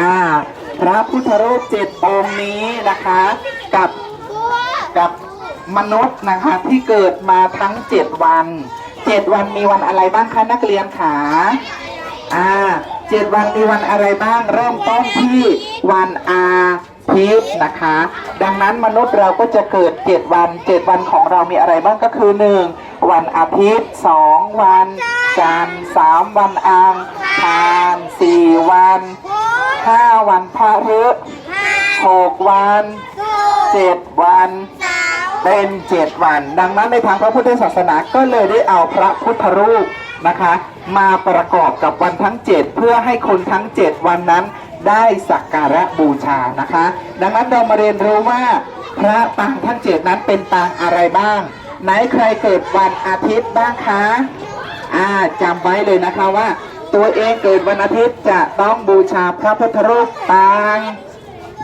อ่า พระพุทธรูปเจ็ดองค์นี้นะคะ กับกับมนุษย์นะคะที่เกิดมาทั้งเจ็ดวันเจ็ดวันมีวันอะไรบ้างคะนักเรียนขาอ่าเจ็ดวันมีวันอะไรบ้างเริ่มต้นที่วันอาทิตย์นะคะ ดังนั้นมนุษย์เราก็จะเกิดเจ็ดวันเจ็ดวันของเรามีอะไรบ้างก็คือหนึ่งวันอาทิตย์สองวันจันทร์สามวันอังคารสี่วัน ห้าวันพระฤกษ์หกวันเจ็ดวัน เป็นเจ็ดวัน ดังนั้นในทางพระพุทธศาสนาก็เลยได้เอาพระพุทธรูปนะคะ มาประกอบกับวันทั้งเจ็ดเพื่อให้คนทั้งเจ็ดวันนั้นได้สักการะบูชานะคะ ดังนั้นเรามาเรียนรู้ว่าพระปางทั้งเจ็ดนั้นเป็นปางอะไรบ้าง ไหนใครเกิดวันอาทิตย์บ้างคะอ่าจำไว้เลยนะคะว่า ตัวเองเกิดวันอาทิตย์จะต้องบูชาพระพุทธรูปปาง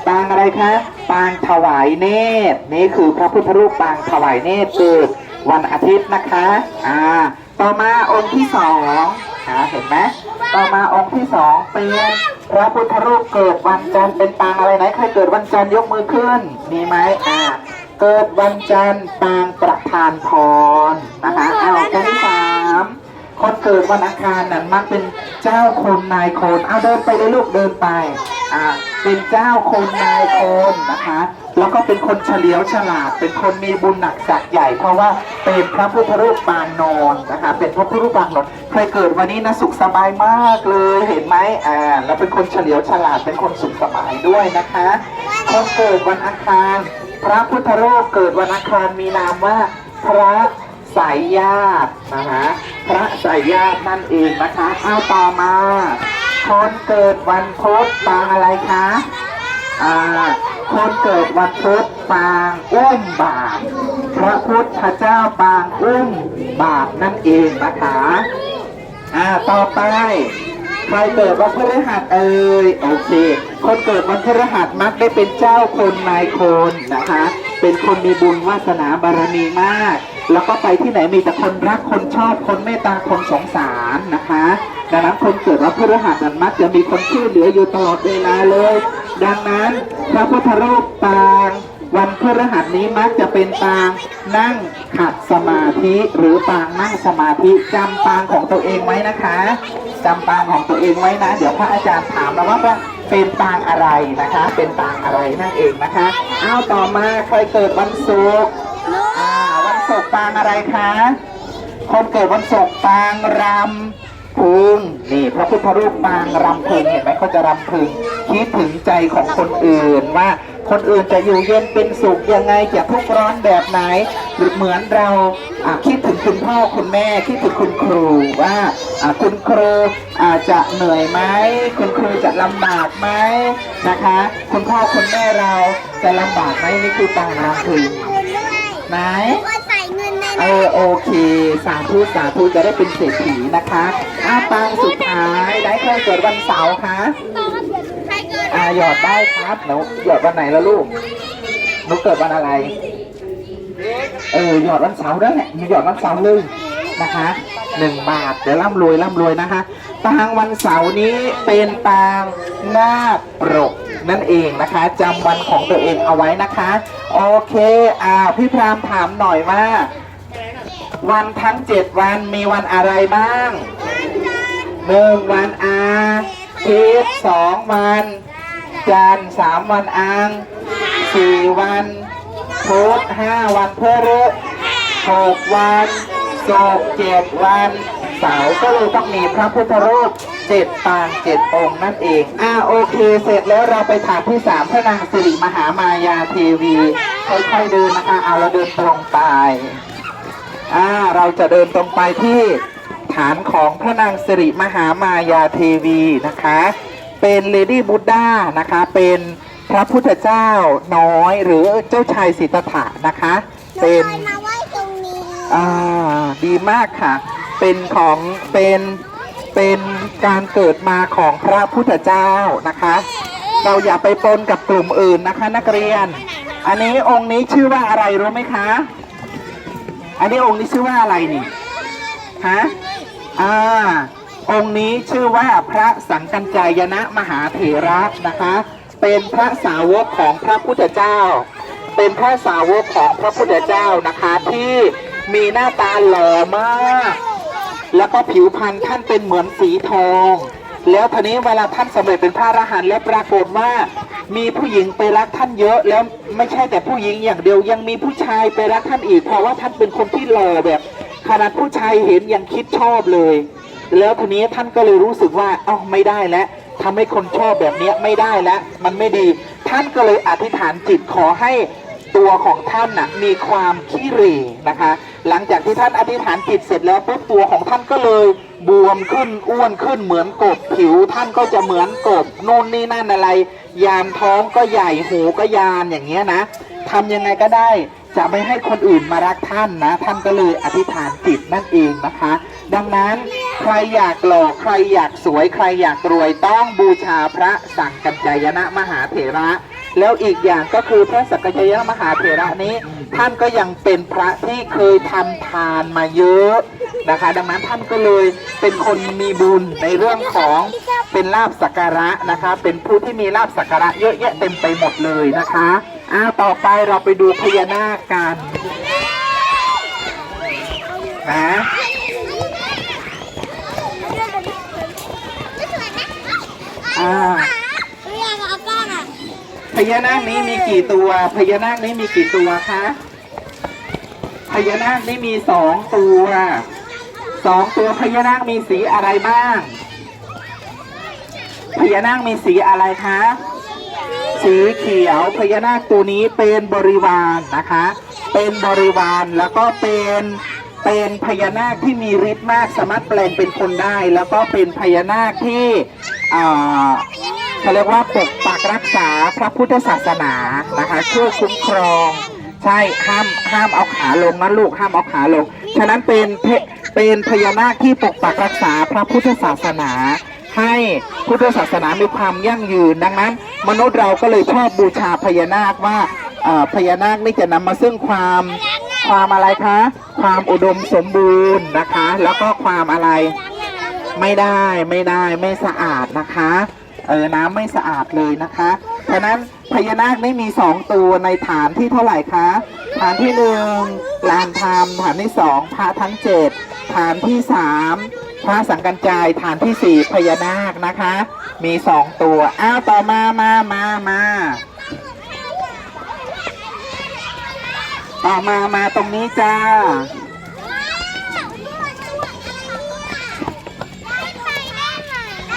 ปางอะไรคะปางถวายเนตรนี่คือพระพุทธรูปปางถวายเนตรเกิดวันอาทิตย์นะคะอ่าต่อมาองค์ที่สองอ่าเห็นไหมต่อมาองค์ที่สองเป็นพระพุทธรูปเกิดวันจันทร์เป็นปางอะไรไหนใครเกิดวันจันทร์ยกมือขึ้นมีไหมอ่าเกิดวันจันทร์ปางประธานพรนะคะอ้าวองค์ที่สาม คนเกิดวันอังคารนั้นมักเป็นเจ้าคนนายคนเอาเดินไปเลยลูกเดินไปอ่าเป็นเจ้าคนนายคนนะคะ แล้วก็เป็นคนเฉลียวฉลาด เป็นคนมีบุญหนักศักดิ์ใหญ่ เพราะว่าเป็นพระพุทธรูปปางนอนนะคะ เป็นพระพุทธรูปปางนอนใครเกิดวันนี้นะสุขสบายมากเลยเห็นไหมอ่าแล้วเป็นคนเฉลียวฉลาดเป็นคนสุขสบายด้วยนะคะคนเกิดวันอังคาร พระพุทธรูปเกิดวันอังคารมีนามว่าพระ สายญาตินะคะพระสายญาตินั่นเองนะคะเอาต่อมา คนเกิดวันพุธปางอะไรคะอ่าคนเกิดวันพุธปางอุ้มบาทพระพุทธเจ้าปางอุ้มบาทนั่นเองนะคะอ่าต่อไปใครเกิดวันพฤหัสเอ่ยโอเค คนเกิดวันพฤหัสมักได้เป็นเจ้าคนนายคนนะคะ เป็นคนมีบุญวาสนาบารมีมาก แล้วก็ไปที่ไหนมีแต่คนรักคนชอบคนเมตตาคนสงสารนะคะดังนั้นคนเกิดวันพฤหัสนั้นมักจะมีคนช่วยเหลืออยู่ตลอดเวลาเลย ดังนั้นพระพุทธรูปปาง วันพฤหัสนี้มักจะเป็นปางนั่งขัดสมาธิหรือปางนั่งสมาธิจำปางของตัวเองไว้นะคะจำปางของตัวเองไว้นะ เดี๋ยวพระอาจารย์ถามแล้วว่าว่าเป็นปางอะไรนะคะ เป็นปางอะไรนั่นเองนะคะเอาต่อมาใครเกิดวันศุกร์ ศุกร์ปางอะไรคะ คนเกิดวันศุกร์ปางรำพึงนี่พระพุทธรูปปางรำพึงเห็นไหมเขาจะรำพึงคิดถึงใจของคนอื่นว่าคนอื่นจะอยู่เย็นเป็นสุขยังไงจะทุกข์ร้อนแบบไหน หรือเหมือนเราคิดถึงคุณพ่อคุณแม่คิดถึงคุณครูว่าคุณครูอาจจะเหนื่อยไหมคุณครูจะลำบากไหมนะคะ คุณพ่อคุณแม่เราจะลำบากไหมนี่คือปางรำพึงไหน เงินในเออโอเค สาธุสาธุจะได้เป็นเศรษฐีนะคะอาปางสุดท้ายได้เคยเกิดวันเสาร์คะใครเกิดอ่าหยอดได้ครับหนูหยอดวันไหนแล้วลูกหนูเกิดวันอะไร เออหยอดวันเสาร์ได้แหละมีหยอดวันเสาร์เลยนะคะหนึ่งบาทเดี๋ยวร่ำรวยร่ำรวยนะคะปางวันเสาร์นี้เป็นปางนาคปรกนั่นเองนะคะจำวันของตัวเองเอาไว้นะคะ โอเคอ่าพี่พรามถามหน่อยว่า วันทั้งเจ็ดวันมีวันอะไรบ้างหนึ่งวันอาทิตย์สองวัน จันทร์สามวันอังสี่วันพุธห้าวันพฤหัสหกวันศุกร์เจ็ดวันเสาร์ก็เลยต้องมีพระพุทธรูปเจ็ดปางเจ็ดองค์นั่นเอง อ่าโอเค เสร็จแล้วเราไปถามที่สามพระนางสิริมหามายาเทวี ค่อยๆเดินนะคะ เอาเราเดินตรงไป อ่าเราจะเดินตรงไปที่ฐานของพระนางสิริมหามายาเทวีนะคะ เป็นเลดี้บุ d ดานะคะ เป็นพระพุทธเจ้าน้อยหรือเจ้าชายสิทธัตถะนะคะ เป็เป็นนมาไว้ตรงนี้อ่าดีมากค่ะ เป็นของเป็นเป็นการเกิดมาของพระพุทธเจ้านะคะ เราอย่าไปปนกับกลุ่มอื่นนะคะ นักเรียน อันนี้องค์นี้ชื่อว่าอะไรรู้ไหมคะ อันนี้องค์นี้ชื่อว่าอะไรนี่ฮะอ่าองค์นี้ชื่อว่าพระสังกัญจายนะมหาเถระนะคะ เป็นพระสาวกของพระพุทธเจ้า เป็นพระสาวกของพระพุทธเจ้านะคะที่มีหน้าตาหล่อมาก แล้วก็ผิวพรรณท่านเป็นเหมือนสีทอง แล้วทีนี้เวลาท่านสำเร็จเป็นพระอรหันต์แล้วปรากฏว่า มีผู้หญิงไปรักท่านเยอะ แล้วไม่ใช่แต่ผู้หญิงอย่างเดียวยังมีผู้ชายไปรักท่านอีก เพราะว่าท่านเป็นคนที่หล่อแบบขนาดผู้ชายเห็นยังคิดชอบเลย แล้วทีนี้ท่านก็เลยรู้สึกว่า เอ้าไม่ได้แล้วทำให้คนชอบแบบเนี้ยไม่ได้แล้วมันไม่ดี ท่านก็เลยอธิษฐานจิตขอให้ตัวของท่านน่ะมีความขี้เหร่นะคะ หลังจากที่ท่านอธิษฐานจิตเสร็จแล้วปุ๊บตัวของท่านก็เลย บวมขึ้นอ้วนขึ้นเหมือนกบผิวท่านก็จะเหมือนกบนู่นนี่นั่นอะไร ยานท้องก็ใหญ่หูก็ยานอย่างเงี้ยนะทำยังไงก็ได้จะไม่ให้คนอื่นมารักท่านนะ ท่านก็เลยอธิษฐานจิตนั่นเองนะคะ ดังนั้นใครอยากหล่อใครอยากสวยใครอยากรวยต้องบูชาพระสังกัจจายนะมหาเถระ แล้วอีกอย่างก็คือพระสักยยมหาเถระนี้ ท่านก็ยังเป็นพระที่เคยทำทานมาเยอะนะคะ ดังนั้นท่านก็เลยเป็นคนมีบุญในเรื่องของเป็นลาบสักการะนะคะ เป็นผู้ที่มีลาบสักการะเยอะแยะเต็มไปหมดเลยนะคะอ้าวต่อไปเราไปดูพญานาคกันนะอ่า เรียกเอากล้องอะ พญานาคนี้มีกี่ตัว พญานาคนี้มีกี่ตัวคะพญานาคนี้มีสองตัวสองตัวพญานาคมีสีอะไรบ้าง พญานาคมีสีอะไรคะสีเขียวพญานาคตัวนี้เป็นบริวารนะคะ เป็นบริวารแล้วก็เป็นเป็นพญานาคที่มีฤทธิ์มากสามารถแปลงเป็นคนได้ แล้วก็เป็นพญานาคที่อ่า เขาเรียกว่าปกปักรักษาพระพุทธศาสนานะคะช่วยคุ้มครอง ใช่ห้ามห้ามเอาขาลงนะลูกห้ามเอาขาลง ฉะนั้นเป็นเพเป็นพญานาคที่ปกปักรักษาพระพุทธศาสนา ให้พุทธศาสนามีความยั่งยืนดังนั้น มนุษย์เราก็เลยชอบบูชาพญานาคว่าพญานาคนี่จะนำมาซึ่งความความอะไรคะ ความอุดมสมบูรณ์นะคะ แล้วก็ความอะไรไม่ได้ไม่ได้ไม่สะอาดนะคะ เออน้ำไม่สะอาดเลยนะคะฉะนั้นพญานาคไม่มีสองตัวในฐานที่เท่าไหร่คะ ฐานที่หนึ่งลานธรรมฐานที่สองพระทั้งเจ็ดฐานที่สามพระสังกัญจายฐานที่สี่พญานาคนะคะ มีสองตัว อ้าวต่อมามามามาต่อมามาตรงนี้จ้า